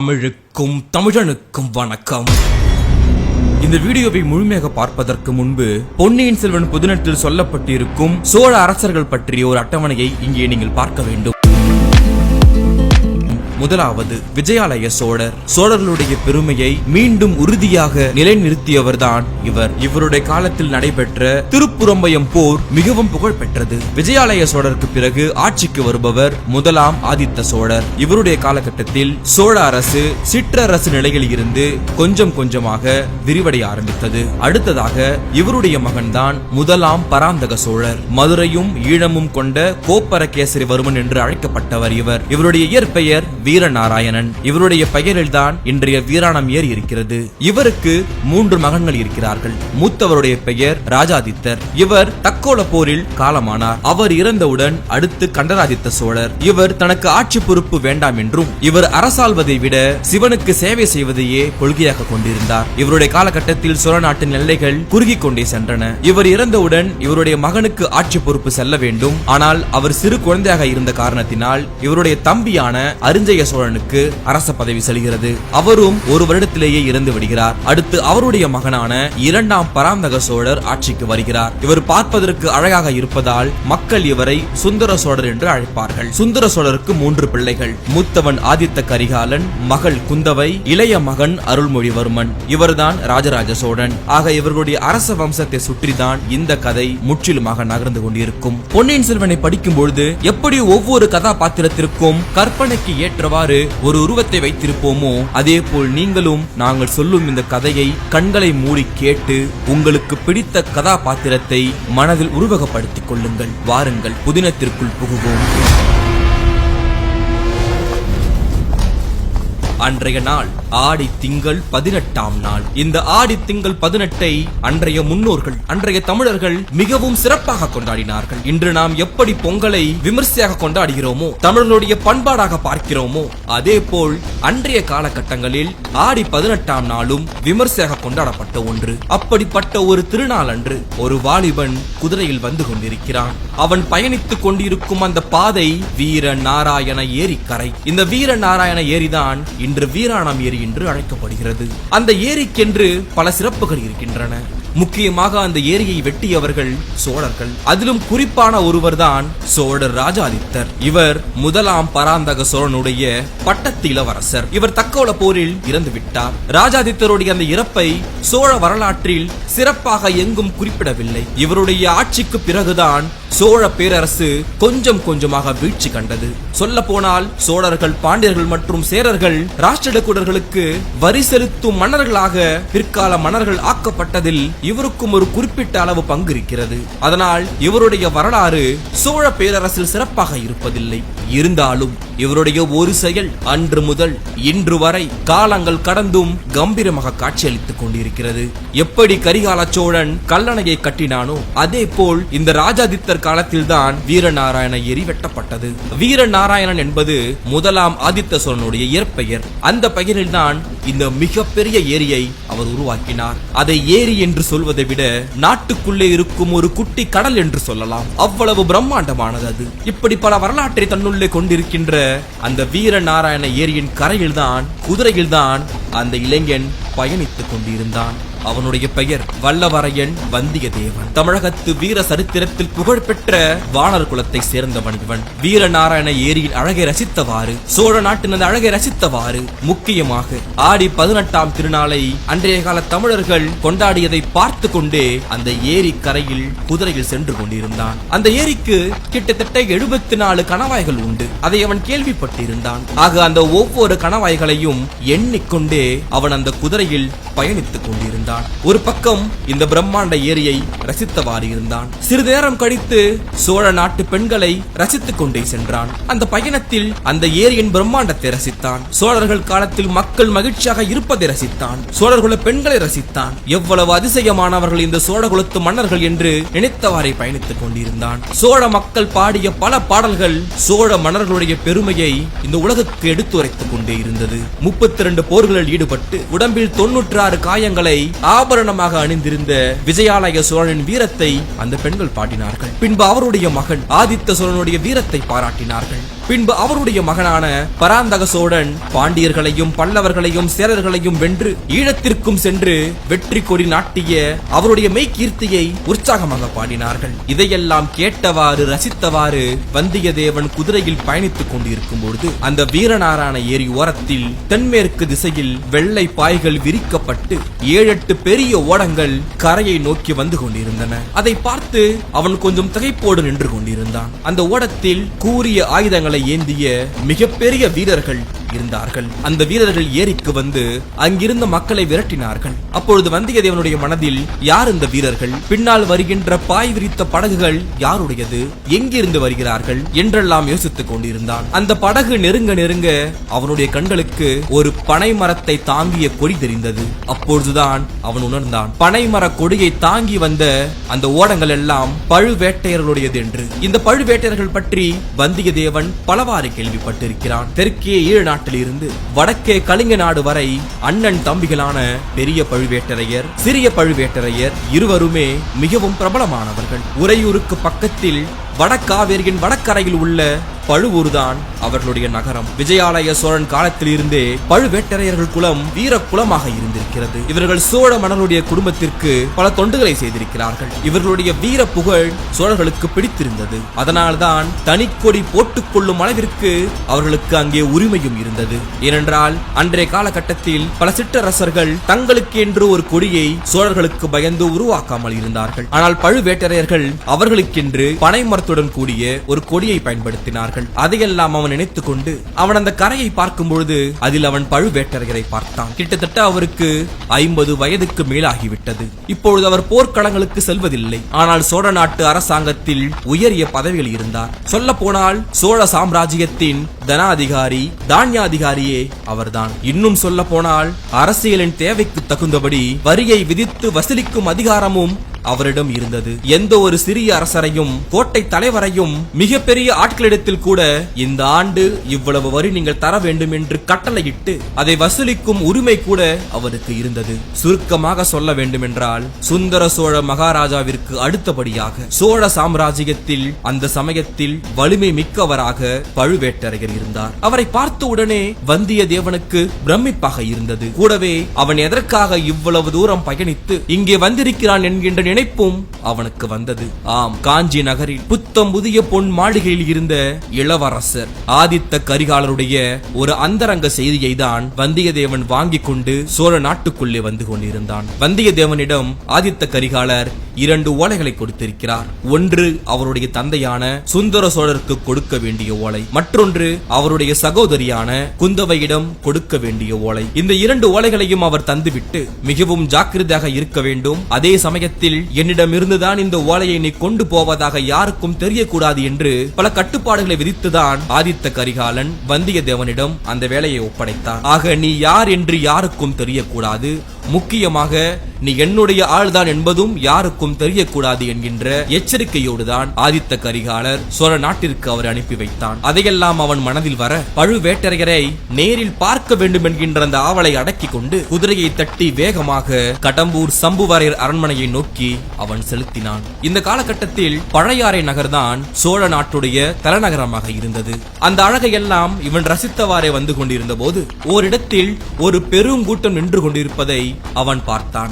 தமிழுக்கும் தமிழனுக்கும் வணக்கம். இந்த வீடியோவை முழுமையாக பார்ப்பதற்கு முன்பு பொன்னியின் செல்வன் புதினத்தில் சொல்லப்பட்டிருக்கும் சோழ அரசர்கள் பற்றிய ஒரு அட்டவணையை இங்கே நீங்கள் பார்க்க வேண்டும். முதலாவது விஜயாலய சோழர். சோழர்களுடைய பெருமையை மீண்டும் உறுதியாக நிலைநிறுத்தியவர் தான் இவர். இவருடைய காலத்தில் நடைபெற்ற திருப்புறம்பயம் போர் மிகவும் புகழ் பெற்றது. விஜயாலய சோழருக்கு பிறகு ஆட்சிக்கு வருபவர் முதலாம் ஆதித்த சோழர். இவருடைய காலகட்டத்தில் சோழ அரசு சிற்றரசு நிலையில் இருந்து கொஞ்சம் கொஞ்சமாக விரிவடைய ஆரம்பித்தது. அடுத்ததாக இவருடைய மகன்தான் முதலாம் பராந்தக சோழர். மதுரையும் ஈழமும் கொண்ட கோப்பரகேசரி வருமன் என்று அழைக்கப்பட்டவர் இவர். இவருடைய இயற்பெயர் வீரநாராயணன். இவருடைய பெயரில்தான் இன்றைய வீராணம் ஏறி இருக்கிறது இவருக்கு மூன்று மகன்கள் இருக்கிறார்கள். மூத்தவருடைய பெயர் ராஜாதித்தர். இவர் தக்கோல போரில் காலமானார். அவர் இறந்தவுடன் அடுத்து கண்டராதித்த சோழர். இவர் தனக்கு ஆட்சி பொறுப்பு வேண்டாம் என்றும் இவர் அரசாள்வதை விட சிவனுக்கு சேவை செய்வதையே கொள்கையாக கொண்டிருந்தார். இவருடைய காலகட்டத்தில் சோழ நாட்டின் எல்லைகள் குறுகி கொண்டே சென்றன. இவர் இறந்தவுடன் இவருடைய மகனுக்கு ஆட்சி பொறுப்பு செல்ல வேண்டும். ஆனால் அவர் சிறு குழந்தையாக இருந்த காரணத்தினால் இவருடைய தம்பியான அரிஞ்சய சோழனுக்கு அரச பதவி செல்கிறது. அவரும் ஒரு வருடத்திலேயே இறந்து விடுகிறார். அடுத்து அவருடைய மகனான இரண்டாம் பராந்தக சோழர் ஆட்சிக்கு வருகிறார். இவர் பார்ப்பதற்கு அழகாக இருப்பதால் மக்கள் இவரை சுந்தர சோழர் என்று அழைப்பார்கள். சுந்தர சோழருக்கு மூன்று பிள்ளைகள். மூத்தவன் ஆதித்த கரிகாலன் மகள் குந்தவை இளைய மகன் அருள்மொழிவர்மன். இவர்தான் ராஜராஜ சோழன். ஆக இவர்களுடைய அரச வம்சத்தை சுற்றிதான் இந்த கதை முற்றிலுமாக நகர்ந்து கொண்டிருக்கும். பொன்னியின் செல்வனை படிக்கும் பொழுது எப்படி ஒவ்வொரு கதாபாத்திரத்திற்கும் கற்பனைக்கு ஏற்ற ஏற்றவாறு ஒரு உருவத்தை வைத்திருப்போமோ? அதே போல் நீங்களும் நாங்கள் சொல்லும் இந்த கதையை கண்களை மூடி கேட்டு உங்களுக்கு பிடித்த கதாபாத்திரத்தை மனதில் உருவகப்படுத்திக் கொள்ளுங்கள். வாருங்கள் புதினத்திற்குள் புகுவோம். அன்றைய நாள் ஆடி திங்கள் பதினெட்டாம் நாள். இந்த ஆடி திங்கள் பதினெட்டை அன்றைய முன்னோர்கள் அன்றைய தமிழர்கள் மிகவும் சிறப்பாக கொண்டாடினார்கள். இன்று நாம் எப்படி பொங்கலை விமர்சையாக கொண்டாடுகிறோமோ தமிழர்களுடைய பண்பாடாக பார்க்கிறோமோ அதே போல் அன்றைய காலகட்டங்களில் ஆடி பதினெட்டாம் நாளும் விமர்சையாக கொண்டாடப்பட்ட ஒன்று. அப்படிப்பட்ட ஒரு திருநாள் அன்று ஒரு வாலிபன் குதிரையில் வந்து கொண்டிருக்கிறான். அவன் பயணித்துக் கொண்டிருக்கும் அந்த பாதை வீர நாராயண ஏரிக்கரை. இந்த வீர நாராயண ஏரிதான் இன்று வீராணம் ஏரி என்று அழைக்கப்படுகிறது. அந்த ஏரிக்கென்று பல சிறப்புகள் இருக்கின்றன. முக்கியமாக அந்த ஏரியை வெட்டியவர்கள் சோழர்கள். அதிலும் குறிப்பான ஒருவர்தான் சோழர் ராஜாதித்தர். இவர் முதலாம் பராந்தக சோழனுடைய பட்டத்து இளவரசர். இவர் தக்கோல போரில் இறந்து விட்டார். ராஜாதித்தருடைய அந்த இறப்பை சோழ வரலாற்றில் சிறப்பாக எங்கும் குறிப்பிடவில்லை. இவருடைய ஆட்சிக்கு பிறகுதான் சோழ பேரரசு கொஞ்சம் கொஞ்சமாக வீழ்ச்சி கண்டது. சொல்ல போனால் சோழர்கள் பாண்டியர்கள் மற்றும் சேரர்கள் ராஷ்டிரகூடர்களுக்கு வரி செலுத்தும் மன்னர்களாக பிற்கால மன்னர்கள் ஆக்கப்பட்டதில் இவருக்கும் ஒரு குறிப்பிட்ட அளவு பங்கு இருக்கிறது அதனால் இவருடைய வரலாறு சோழ பேரரசில் சிறப்பாக இருப்பதில்லை. இருந்தாலும் இவருடைய ஒரு செயல் அன்று முதல் இன்று வரை காலங்கள் கடந்தும் கம்பீரமாக காட்சியளித்துக் கொண்டிருக்கிறது. எப்படி கரிகால சோழன் கல்லணையை கட்டினானோ அதே போல் இந்த ராஜாதித்தர் காலத்தில்தான் வீரநாராயண ஏரி வெட்டப்பட்டது. வீரநாராயணன் என்பது முதலாம் ஆதித்த சோழனுடைய இயற்பெயர். அந்த பெயரில்தான் இந்த மிகப்பெரிய ஏரியை அவர் உருவாக்கினார். அதை ஏரி என்று சொல்வதை விட நாட்டுக்குள்ளே இருக்கும் ஒரு குட்டி கடல் என்று சொல்லலாம். அவ்வளவு பிரம்மாண்டமானது அது. இப்படி பல வரலாற்றை தன்னுள்ளே கொண்டிருக்கின்ற அந்த வீரநாராயண ஏரியின் கரையில்தான் குதிரையில்தான் அந்த இளைஞன் பயணித்துக் கொண்டிருந்தான். அவனுடைய பெயர் வல்லவரையன் வந்தியத்தேவன். தமிழகத்து வீர சரித்திரத்தில் புகழ்பெற்ற வானர் குலத்தை சேர்ந்தவன் இவன். வீரநாராயண ஏரியின் அழகை ரசித்தவாறு சோழ நாட்டின் அந்த அழகை ரசித்தவாறு முக்கியமாக ஆடி பதினெட்டாம் திருநாளை அன்றைய கால தமிழர்கள் கொண்டாடியதை பார்த்து கொண்டே அந்த ஏரி கரையில் குதிரையில் சென்று கொண்டிருந்தான். அந்த ஏரிக்கு கிட்டத்தட்ட எழுபத்தி நாலு கணவாய்கள் உண்டு. அதை அவன் கேள்விப்பட்டிருந்தான். ஆக அந்த ஒவ்வொரு கணவாய்களையும் எண்ணிக்கொண்டே அவன் அந்த குதிரையில் பயணித்துக் கொண்டிருந்தான். ஒரு பக்கம் இந்த பிரம்மாண்ட ஏரியை ரசித்தவாறு இருந்தான். சிறிது நேரம் கழித்து சோழ நாட்டு பெண்களை ரசித்துக் கொண்டே சென்றான். அந்த பயணத்தில் அந்த ஏரியின் பிரம்மாண்டத்தை ரசித்தான். சோழர்கள் காலத்தில் மக்கள் மகிழ்ச்சியாக இருப்பதை ரசித்தான். சோழர்குல பெண்களை ரசித்தான். எவ்வளவு அதிசயமானவர்கள் இந்த சோழகுலத்து மன்னர்கள் என்று நினைத்தவாறே பயணித்துக் கொண்டிருந்தான். சோழ மக்கள் பாடிய பல பாடல்கள் சோழ மன்னர்களுடைய பெருமையை இந்த உலகத்துக்கு எடுத்துரைத்துக் கொண்டே இருந்தது. முப்பத்தி இரண்டு போர்களில் ஈடுபட்டு உடம்பில் தொன்னூற்று ஆறு காயங்களை ஆபரணமாக அணிந்திருந்த விஜயாலய சோழனின் வீரத்தை அந்த பெண்கள் பாடினார்கள். பின்பு அவருடைய மகன் ஆதித்த சோழனுடைய வீரத்தை பாராட்டினார்கள். பின்பு அவருடைய மகனான பராந்தக சோழன் பாண்டியர்களையும் பல்லவர்களையும் சேரர்களையும் வென்று ஈழத்திற்கும் சென்று வெற்றி கொடி நாட்டிய அவருடைய மெய்கீர்த்தியை உற்சாகமாக பாடினார்கள். இதையெல்லாம் கேட்டவாறு ரசித்தவாறு வந்தியத்தேவன் குதிரையில் பயணித்துக் கொண்டிருக்கும் பொழுது அந்த வீரநாராயண ஏரி ஓரத்தில் தென்மேற்கு திசையில் வெள்ளை பாய்கள் விரிக்கப்பட்டு ஏழெட்டு பெரிய ஓடங்கள் கரையை நோக்கி வந்து கொண்டிருந்தன. அதை பார்த்து அவன் கொஞ்சம் திகைப்போடு நின்று கொண்டிருந்தான். அந்த ஓடத்தில் கூறிய ஆயுதங்களை ஏந்திய மிகப்பெரிய வீரர்கள் இருந்தார்கள். அந்த வீரர்கள் ஏரிக்கு வந்து அங்கிருந்த மக்களை விரட்டினார்கள். அப்பொழுது வந்தியத்தேவனுடைய மனதில் யார் இந்த வீரர்கள்? பின்னால் வருகின்ற பாய் விரித்த படகுகள் யாருடையது? எங்கிருந்து வருகிறார்கள்? என்றெல்லாம் யோசித்துக் கொண்டிருந்தான். அந்த படகு நெருங்க நெருங்க அவனுடைய கண்களுக்கு ஒரு பனை மரத்தை தாங்கிய கொடி தெரிந்தது. அப்பொழுதுதான் அவன் உணர்ந்தான். பனைமர கொடியை தாங்கி வந்த அந்த ஓடங்கள் எல்லாம் பழுவேட்டையர்களுடையது என்று இந்த பழுவேட்டையர்கள் பற்றி வந்தியத்தேவன் பலவாறு கேள்விப்பட்டிருக்கிறான். தெற்கே ஈழ நாட்டிலிருந்து வடக்கே கலிங்க நாடு வரை அண்ணன் தம்பிகளான பெரிய பழுவேட்டரையர் சிறிய பழுவேட்டரையர் இருவருமே மிகவும் பிரபலமானவர்கள். உறையூருக்கு பக்கத்தில் வடக்காவேரியின் வடக்கரையில் உள்ள பழுவூர்தான் அவர்களுடைய நகரம். விஜயாலய சோழன் காலத்தில் இருந்தே பழுவேட்டரையர்கள் குலம் வீர குலமாக இருந்திருக்கிறது. இவர்கள் சோழ மன்னருடைய குடும்பத்திற்கு பல தொண்டுகளை செய்திருக்கிறார்கள். இவர்களுடைய வீர புகழ் சோழர்களுக்கு பிடித்திருந்தது. அதனால்தான் தனிக்கொடி போட்டுக் கொள்ளும் அளவிற்கு அவர்களுக்கு அங்கே உரிமையும் இருந்தது. ஏனென்றால் அன்றைய காலகட்டத்தில் பல சிற்றரசர்கள் தங்களுக்கு என்று ஒரு கொடியை சோழர்களுக்கு பயந்து உருவாக்காமல் இருந்தார்கள். ஆனால் பழுவேட்டரையர்கள் அவர்களுக்கென்று பனைமர மரத்துடன் கூடிய ஒரு கொடியை பயன்படுத்தினார்கள். அதையெல்லாம் அவன் நினைத்துக் கொண்டு அவன் அந்த கரையை பார்க்கும் பொழுது அதில் அவன் பழுவேட்டரையரை பார்த்தான். கிட்டத்தட்ட அவருக்கு ஐம்பது வயதுக்கு மேலாகிவிட்டது. இப்பொழுது அவர் போர்க்களங்களுக்கு செல்வதில்லை. ஆனால் சோழ நாட்டு அரசாங்கத்தில் உயரிய பதவியில் இருந்தார். சொல்ல போனால் சோழ சாம்ராஜ்யத்தின் தனாதிகாரி தானியாதிகாரியே அவர்தான். இன்னும் சொல்ல போனால் அரசியலின் தேவைக்கு தகுந்தபடி வரியை விதித்து வசூலிக்கும் அதிகாரமும் அவரிடம் இருந்தது. எந்த ஒரு சிறிய அரசரையும் கோட்டை தலைவரையும் மிகப்பெரிய ஆட்களிடத்தில் கூட இந்த ஆண்டு இவ்வளவு வரி நீங்கள் தர வேண்டும் என்று கட்டளையிட்டு அதை வசூலிக்கும் உரிமை கூட அவருக்கு இருந்தது. சுருக்கமாக சொல்ல வேண்டும் என்றால் சுந்தர சோழ மகாராஜாவிற்கு அடுத்தபடியாக சோழ சாம்ராஜ்யத்தில் அந்த சமயத்தில் வலிமை மிக்கவராக பழுவேட்டரையர் இருந்தார். அவரை பார்த்த உடனே வந்தியத்தேவனுக்கு பிரமிப்பாக இருந்தது. கூடவே அவன் எதற்காக இவ்வளவு தூரம் பயணித்து இங்கே வந்திருக்கிறான் என்கின்ற நினைப்பும் அவனுக்கு வந்தது. ஆம் காஞ்சி நகரில் புத்தம் புதிய பொன் மாளிகையில் இருந்த இளவரசர் ஆதித்த கரிகாலருடைய ஒரு அந்தரங்க செய்தியை தான் வந்தியத்தேவன் வாங்கிக் கொண்டு சோழ நாட்டுக்குள்ளே வந்து கொண்டிருந்தான். வந்தியத்தேவனிடம் ஆதித்த கரிகாலர் இரண்டு ஓலைகளை கொடுத்திருக்கிறார். ஒன்று அவருடைய தந்தையான சுந்தர சோழருக்கு கொடுக்க வேண்டிய ஓலை மற்றொன்று அவருடைய சகோதரியான குந்தவையிடம் கொடுக்க வேண்டிய ஓலை. இந்த இரண்டு ஓலைகளையும் அவர் தந்துவிட்டு மிகவும் ஜாக்கிரதையாக இருக்க வேண்டும். அதே சமயத்தில் என்னிடம் இருந்துதான் இந்த ஓலையை நீ கொண்டு போவதாக யாருக்கும் தெரியக்கூடாது என்று பல கட்டுப்பாடுகளை விதித்துதான் ஆதித்த கரிகாலன் வந்தியத்தேவனிடம் அந்த வேலையை ஒப்படைத்தார் ஆக நீ யார் என்று யாருக்கும் தெரியக்கூடாது. முக்கியமாக நீ என்னுடைய ஆள்தான் என்பதும் யாருக்கும் தெரியக்கூடாது என்கின்ற எச்சரிக்கையோடு தான் ஆதித்த கரிகாலர் சோழ நாட்டிற்கு அவர் அனுப்பி வைத்தான். அதையெல்லாம் அவன் மனதில் வர பழுவேட்டரையரை நேரில் பார்க்க வேண்டும் என்கின்ற அந்த ஆவலை அடக்கிக் கொண்டு குதிரையை தட்டி வேகமாக கடம்பூர் சம்புவரையர் அரண்மனையை நோக்கி அவன் செலுத்தினான். இந்த காலகட்டத்தில் பழையாறை நகர்தான் சோழ நாட்டுடைய தலைநகரமாக இருந்தது. அந்த அழகையெல்லாம் இவன் ரசித்தவாறே வந்து கொண்டிருந்த போது ஓரிடத்தில் ஒரு பெருங்கூட்டம் நின்று கொண்டிருப்பதை அவன் பார்த்தான்.